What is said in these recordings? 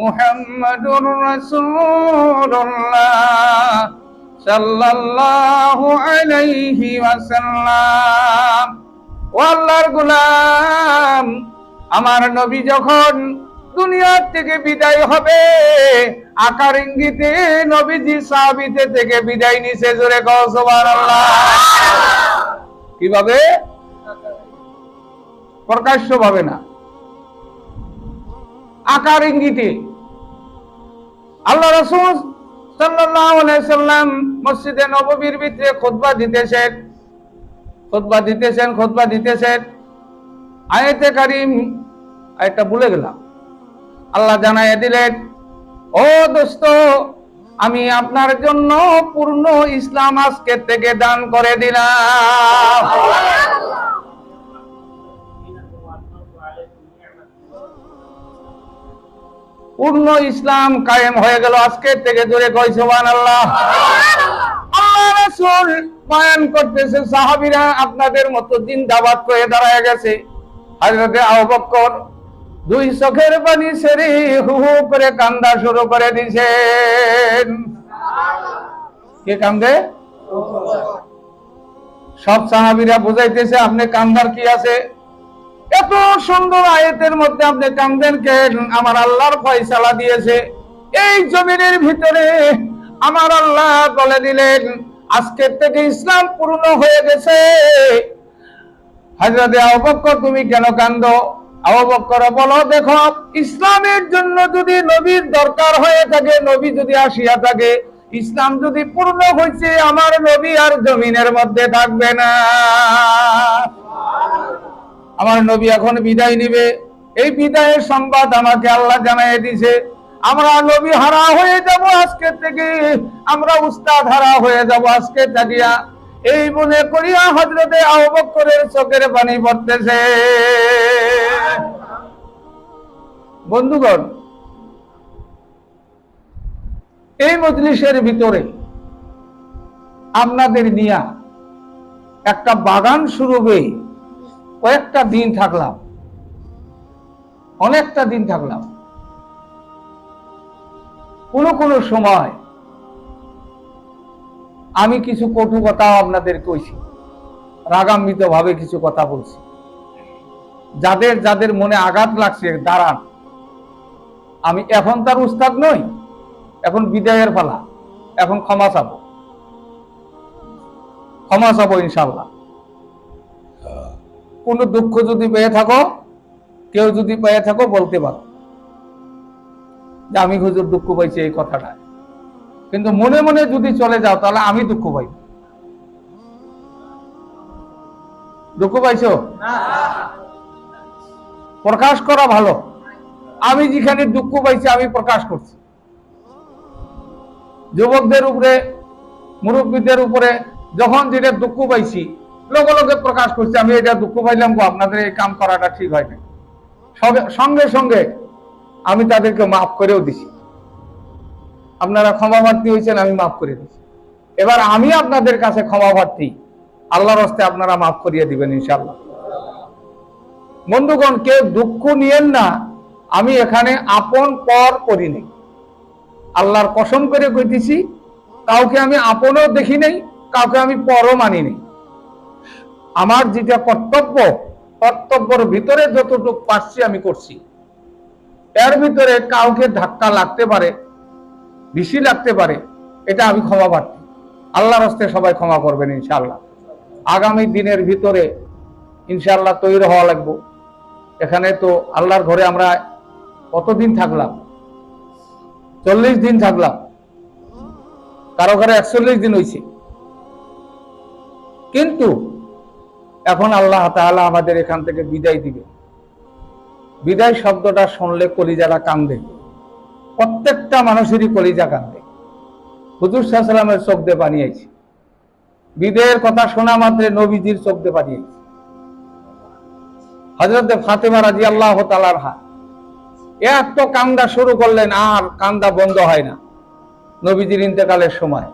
মুহাম্মাদুর রাসূলুল্লাহ সাল্লাল্লাহু আলাইহি ওয়াসাল্লাম। ও আল্লাহর গোলাম, আমার নবী যখন দুনিয়ার থেকে বিদায় হবে, আকার ইঙ্গিতে নবীজি সাহাবিতে থেকে বিদায় নিছে, জোরে কও সুবহানাল্লাহ। কীভাবে? প্রকাশ্য ভাবে না। আকার ইঙ্গিতে। আল্লাহ রাসূল সাল্লাম মসজিদে নববীর ভিতরে খুতবা দিতেছেন। খুতবা দিতেছেন খুতবা দিতেছেন। আয়তে কারিম, আয়াতটা ভুলে গেলাম। আল্লাহ জানাই দিলেন, ও দোস্ত, আমি আপনার জন্য পূর্ণ ইসলাম আজকে থেকে দান করে দিলাম। পূর্ণ ইসলাম কায়েম হয়ে গেল আজকে থেকে জোরে কয় সুবহানাল্লাহ। আল্লাহ রাসূল বয়ান করতেছে, সাহাবীরা আপনাদের মতো জিন্দাবাদ করে দাঁড়ায় গেছে। হযরতে আবু দুই চোখের পানি সেরে হু হু করে কান্দা শুরু করে দিছেন। কে কান্দে? সব সাহাবীরা বুঝাইতেছে, আপনি কান্দার কি আছে? এত সুন্দর আয়াতের মধ্যে আপনি কান্দেন কেন আমার আল্লাহর ফয়সালা দিয়েছে। এই জমিনের ভিতরে আমার আল্লাহ বলে দিলেন আজকের থেকে ইসলাম পূর্ণ হয়ে গেছে। হাজরাতে তুমি কেন কান্দ? আবক্কর বলো, দেখো, ইসলামের জন্য যদি নবীর দরকার হয়ে থাকে, নবী যদি আসিয়া থাকে, ইসলাম যদি পূর্ণ হয়েছে আমার নবী আর জমিনের মধ্যে থাকবে না। আমার নবী এখন বিদায় নিবে। এই বিদায়ের সংবাদ আমাকে আল্লাহ জানাই দিছে আমরা নবী হারা হয়ে যাব আজকে থেকে। আমরা উস্তাদ হারা হয়ে যাব আজকে থাকিয়া এই মনে করিয়া হজরতে আহবকরের চোখের পানি পড়তেছে। বন্ধুগণ, এই মজলিসের ভিতরে আপনাদের নিয়া একটা বাগান শুরু হয়ে কয়েকটা দিন থাকলাম। অনেকটা দিন থাকলাম। কোনো কোনো সময় আমি কিছু কটু কথাও আপনাদের কইছি রাগান্বিত ভাবে কিছু কথা বলছি। যাদের যাদের মনে আঘাত লাগছে, দাঁড়ান। আমি এখন তার উস্তাদ নই, এখন বিদায়ের পালা, এখন ক্ষমা চাবো। ক্ষমা চাবো ইনশাল্লাহ কোনো দুঃখ যদি পেয়ে থাকো, কেউ যদি পেয়ে থাকো, বলতে পারো। যে আমি হুজুর দুঃখ পাইছি এই কথাটা। কিন্তু মনে মনে যদি চলে যাও, তাহলে আমি দুঃখ পাই দুঃখ পাইছো? প্রকাশ করা ভালো। আমি যেখানে দুঃখ পাইছি, আমি প্রকাশ করছি। যুবকদের উপরে, মুরব্বীদের উপরে, যখন যেটা দুঃখ পাইছি লগে লগে প্রকাশ করছি, আমি এটা দুঃখ পাইলাম গো, আপনাদের এই কাম করাটা ঠিক হয় না সঙ্গে- সঙ্গে আমি তাদেরকে মাফ করেও দিছি। আপনারা ক্ষমা প্রার্থী হয়েছেন, আমি মাফ করে দিছি। এবার আমি আপনাদের কাছে ক্ষমা প্রার্থী আল্লাহর হস্তে আপনারা মাফ করিয়ে দিবেন ইনশাল্লাহ বন্ধুগণ, কেউ দুঃখ নিয়েন না, আমি এখানে আপন পর করিনি আল্লাহর কসম করে কইতেছি, কাউকে আমি আপনও দেখি নাই, কাউকে আমি পরও মানি নাই। আমার যেটা কর্তব্য, কর্তব্যের ভিতরে যতটুকু পারছি আমি করছি। এর ভিতরে কাউকে ধাক্কা লাগতে পারে বেশি লাগতে পারে, এটা আমি ক্ষমা পাচ্ছি আল্লাহর হস্তে সবাই ক্ষমা করবেন ইনশাল্লাহ আগামী দিনের ভিতরে ইনশাআল্লাহ তৈরি হওয়া লাগবো। এখানে তো আল্লাহর ঘরে আমরা কতদিন থাকলাম? চল্লিশ দিন থাকলাম। কারও ঘরে একচল্লিশ দিন হয়েছে কিন্তু এখন আল্লাহ তাআলা আমাদের এখান থেকে বিদায় দিবে। বিদায় শব্দটা শুনলে কলিজারা কান্দে। প্রত্যেকটা মানুষেরই কলিজা কান্দে। হুজুর সাল্লামের চোখ দিয়ে বানিয়েছি বিদায়ের কথা শোনা মাত্রে নবীজির চোখ দিয়ে বানিয়েছি হজরত ফাতেমা রাজি আল্লাহ তালার হা। এত কান্দা শুরু করলেন, আর কান্দা বন্ধ হয় না নবীজির ইন্তেকালের সময়।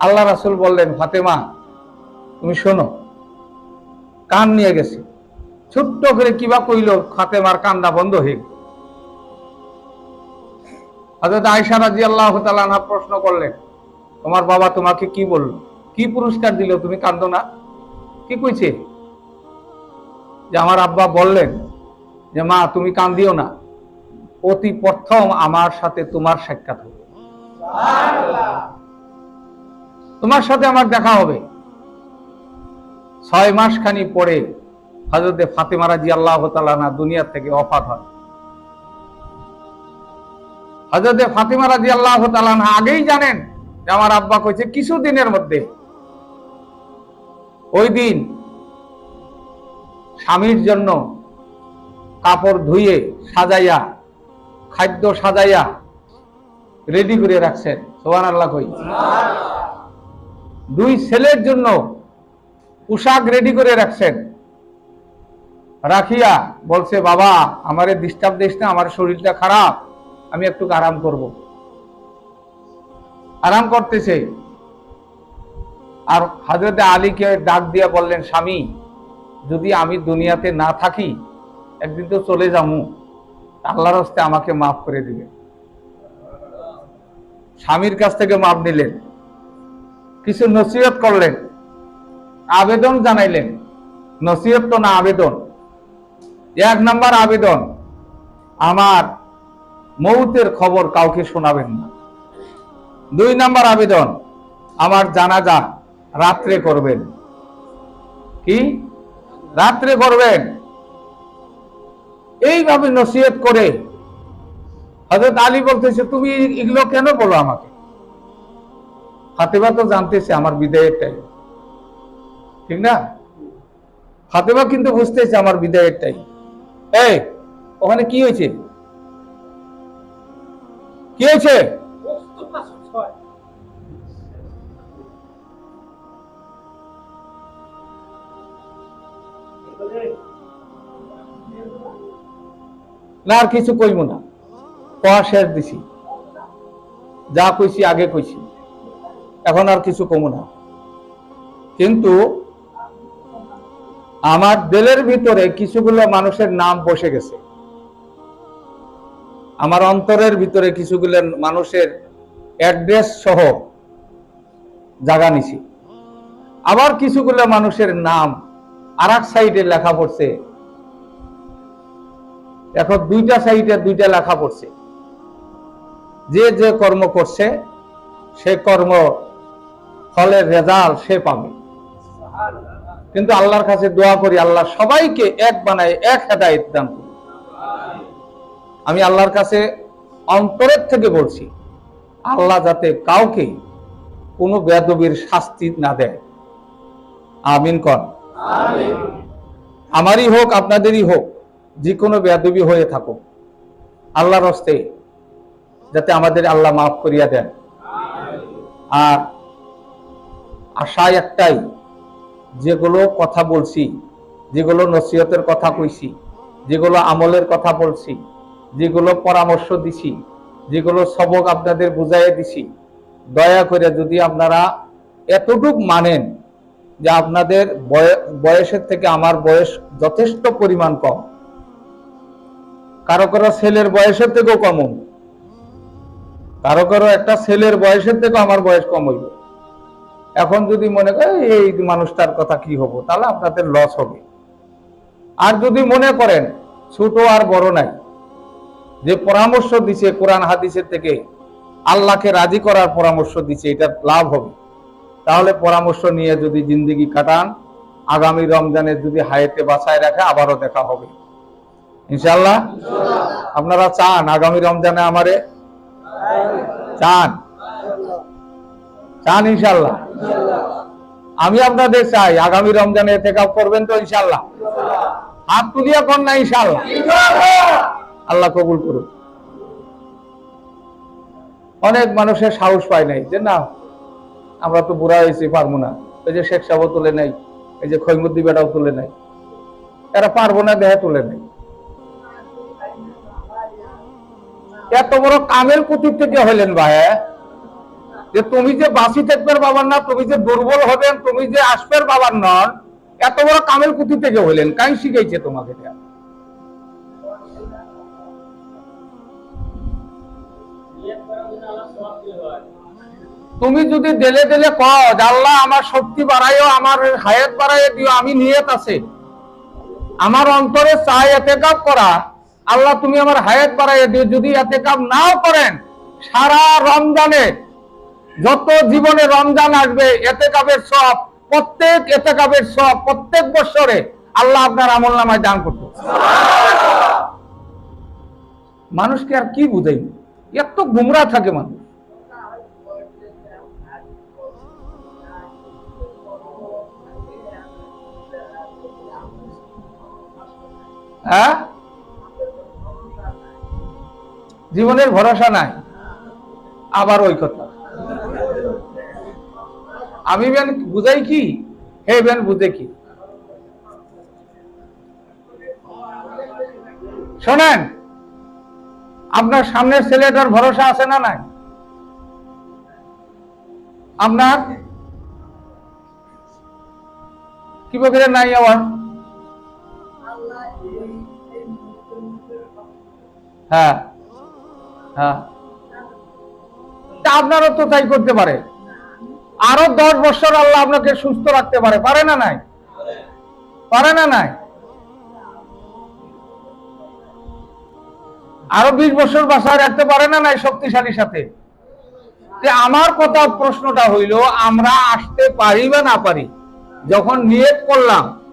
আল্লাহ রাসুল বললেন, ফাতেমা, তুমি শোনো কান নিয়ে গেছে। ছোট্ট করে কিবা কইল ফাতেমার কান্না বন্ধ হয়ে আয়েশা রাদিয়াল্লাহু তাআলা আনহা প্রশ্ন করলেন, তোমার বাবা তোমাকে কি বলল? কি পুরস্কার দিল? তুমি কান্দো না? কি কইছে? যে আমার আব্বা বললেন যে, মা, তুমি কান্দিও না। অতি প্রথম আমার সাথে তোমার সাক্ষাৎ হবে। তোমার সাথে আমার দেখা হবে। ছয় মাস খানি পরে হজরতে ফাতেমা রাজি আল্লাহ তালানা দুনিয়া থেকে অফাত হয়। হজরতে ফাতিমা রাজি আল্লাহ তালানা আগেই জানেন যে আমার আব্বা কইছে কিছু দিনের মধ্যে ওই দিন স্বামীর জন্য কাপড় ধুয়ে সাজাইয়া খাদ্য সাজাইয়া রেডি করে রাখছেন। সোহান আল্লাহ কই দুই ছেলের জন্য পোশাক রেডি করে রাখছেন। রাখিয়া বলছে, বাবা, আমারে ডিস্টার্ব দিস না, আমার শরীরটা খারাপ, আমি একটু আরাম করব। আরাম করতেছে। আর হাজরতে আলীকে ডাক দিয়া বললেন, স্বামী, যদি আমি দুনিয়াতে না থাকি, একদিন তো চলে যাব আল্লাহর হস্তে আমাকে মাফ করে দিবে। স্বামীর কাছ থেকে মাপ নিলেন। কিছু নসিহত করলেন। আবেদন জানাইলেন। নসিহত তো না আবেদন। এক নাম্বার আবেদন, আমার মৌতের খবর কাউকে শোনাবেন না। দুই নাম্বার আবেদন, আমার জানাজা রাত্রে করবেন। কি? রাত্রে করবেন। এইভাবে নসিহত করে হজরত আলী বলতেছে, তুমি এগুলো কেন বলো আমাকে? ফাতেমা তো জানতেছে, আমার বিদায়ের টাইম ঠিক না? ফাতেমা কিন্তু বুঝতেছে আমার বিদায়ের টাইম এই, ওখানে কি হয়েছে? কি হয়েছে? না, আর কিছু কইব না। কয়া শেষ দিছি। যা কইছি আগে কইছি। এখন আর কিছু কমু না। কিন্তু আমার দিলের ভিতরে কিছুগুলো মানুষের নাম বসে গেছে। আমার অন্তরের ভিতরে কিছুগুলো মানুষের অ্যাড্রেস সহ জায়গা নিছি। আবার কিছুগুলো মানুষের নাম আর এক সাইডে লেখা পড়ছে। এখন দুইটা সাইডে দুইটা লেখা পড়ছে। যে যে কর্ম করছে, সে কর্ম, ফলের রেজাল্ট সে পাবে। কিন্তু আল্লাহর কাছে দোয়া করি, আল্লাহ সবাইকে এক বানায়, এক হেদায়ত দান আমি আল্লাহর কাছে অন্তরের থেকে বলছি, আল্লাহ যাতে কাউকে কোনো বেদবির শাস্তি না দেয়। আমিন কন। আমারই হোক, আপনাদেরই হোক যে কোনো বেদবি হয়ে থাকুক, আল্লাহর হস্তে যাতে আমাদের আল্লাহ মাফ করিয়া দেন। আর আশা একটাই যেগুলো কথা বলছি, যেগুলো নসিহতের কথা কইছি, যেগুলো আমলের কথা বলছি, যেগুলো পরামর্শ দিছি, যেগুলো সবক আপনাদের বুঝাইয়া দিছি, দয়া করে যদি আপনারা এতটুক মানেন যে আপনাদের বয়- বয়সের থেকে আমার বয়স যথেষ্ট পরিমাণ কম, কারও কারও ছেলের বয়সের থেকেও কম। কারও কারও একটা ছেলের বয়সের থেকেও আমার বয়স কম হইব এখন যদি মনে করে, এই মানুষটার কথা কি হব? তাহলে আপনাদের লস হবে। আর যদি মনে করেন, ছোট আর বড় নাই। যে পরামর্শ দিছে কোরআন হাদিসের থেকে, আল্লাহকে রাজি করার পরামর্শ দিছে এটা লাভ হবে। তাহলে পরামর্শ নিয়ে যদি জিন্দিগি কাটান, আগামী রমজানে যদি হায়েতে বাঁচায় রাখে, আবারও দেখা হবে। ইনশাল্লাহ আপনারা চান আগামী রমজানে আমারে? চান? চান ইনশাল্লাহ আমি আপনাদের চাই, আগামী রমজানে থেকে করবেন তো ইনশাল্লাহ হাত তুলিয়া কর না ইনশাল্লাহ আল্লাহ কবুল করুন অনেক মানুষের সাহস পায় নাই যে, না, আমরা তো বুড়া হয়েছি, পারব না। এই যে শেখ সাহেব তুলে নাই, এই যে খৈমুদ্দি বেটাও তুলে নাই। এরা পারব না দেহে তুলে নেই। এত বড় কামের কুতির থেকে হইলেন ভাই হ্যাঁ? যে তুমি যে বাসি থাকবের বাবার না, তুমি যে দুর্বল হবেন, তুমি যে আসবের বাবার নন, এত বড় কামেল কুতি থেকে হইলেন কাই শিখাইছে তোমাকে তুমি যদি দেলে দেলে কও আল্লাহ আমার শক্তি বাড়াইও, আমার হায়াত বাড়াইও দিও, আমি নিয়ত আছে। আমার অন্তরে চাই এতে কাপ করা। আল্লাহ তুমি আমার হায়াত বাড়াইয়ে দিও, যদি এতে কাপ নাও করেন, সারা রমজানে যত জীবনে রমজান আসবে, এতে কাপের সব, প্রত্যেক এতে কাপের সব, প্রত্যেক বছরে আল্লাহ আপনার আমল নামায় দান করত মানুষকে আর কি বুঝাই? এত গুমরা থাকে মানুষ। হ্যাঁ? জীবনের ভরসা নাই। আবার ওই কথা। আমি বেন বুঝাই কি? হে বেন বুঝে কি? শোনেন, আপনার সামনের ছেলেটার ভরসা আছে না নাই? আপনার? কি বলে নাই আবার? হ্যাঁ হ্যাঁ। আপনারও তো তাই করতে পারে। আরও দশ বছর আল্লাহ আপনাকে সুস্থ রাখতে পারে। পারে না নাই? পারে না নাই? আরও বিশ বছর বাসায় রাখতে পারে না নাই শক্তিশালী সাথে? যে আমার কথা প্রশ্নটা হইল, আমরা আসতে পারি বা না পারি? যখন নিয়ত করলাম